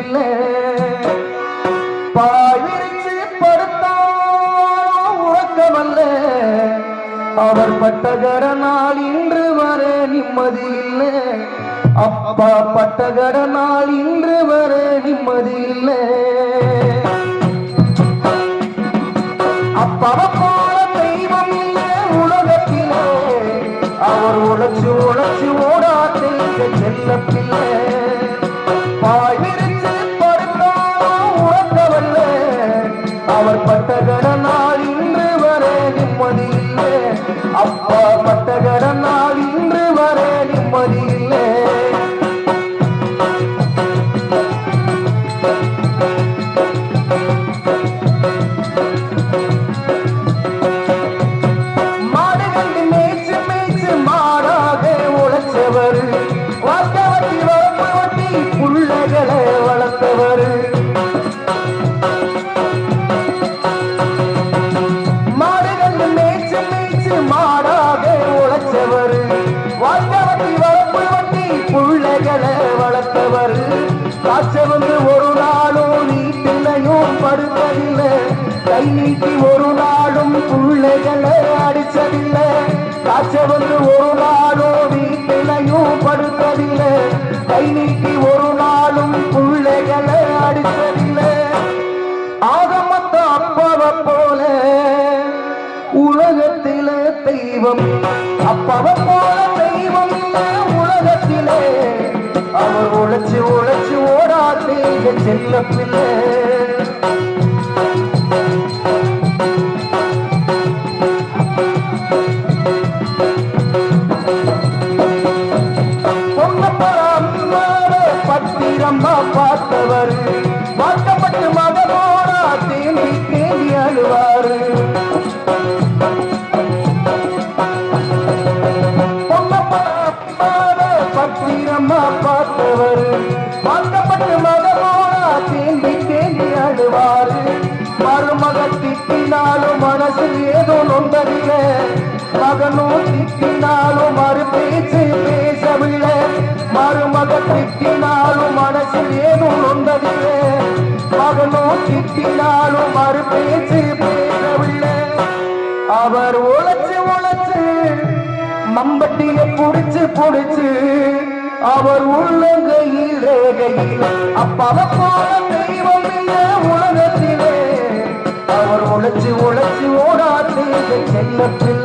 பிள்ளை பாயிரிச்சு படுத்தாலும் உறக்கமல்ல. அவர் பட்டகர நாள் இன்று வர நிம்மதி இல்லை. அப்பா பட்டகர நாள் இன்று வர நிம்மதி இல்லை. அப்பாவை போல தெய்வம் இல்லை உலகத்திலே. அவர் உழைச்சு உழைச்சு ஓடாத்தே செல்ல அவர் பட்டகட நாள் இன்று வரே நிம்மதி அப்பா பட்டகட நாள் மாடாக உழைச்சவர் வாய்ந்தவட்டி வரப்பு வட்டி பிள்ளைகளை வளர்த்தவர். காய்ச்ச வந்து ஒரு நாளும் நீட்டிலையும் படுத்ததில்லை கை நீட்டி ஒரு நாளும் பிள்ளைகளை அடிச்சதில்லை காய்ச்ச வந்து ஒரு நாளும் வீட்டிலையும் படுத்ததில்லை கை நீட்டி ஒரு நாளும் பிள்ளைகளை அடிச்சதில்லை ஆகமத்த அப்பாவை போல உலகத்திலே தெய்வம். அப்பாவை போல தெய்வம் உலகத்திலே. அவர் உழைச்சு உழைச்சு ஓடாதே செல்ல பிள்ளை பார்த்தவர் அம்மா பார்த்தவர். பார்க்கப்பட்டு மகமோனா தேங்கி தேங்கி அழுவாரு. மருமக திட்டினாலும் மனசு ஏதோ நொந்ததில்லை மகனும் திட்டினாலும் மறு பேச்சு பேசவில்லை. மருமக திட்டினாலும் மனசில் ஏதோ நொந்ததில்லை மகனும் திட்டினாலும் மறு பேச்சு பேசவில்லை. அவர் உழைச்சு உழைச்சு மம்பட்டியை புடிச்சு புடிச்சு அவர் உள்ளங்கையில் ரேகையில் அப்பாவை போல தெய்வம் இல்லை உலகத்திலே. அவர் உழைச்சு உழைச்சு ஓடாது செல்லத்தில்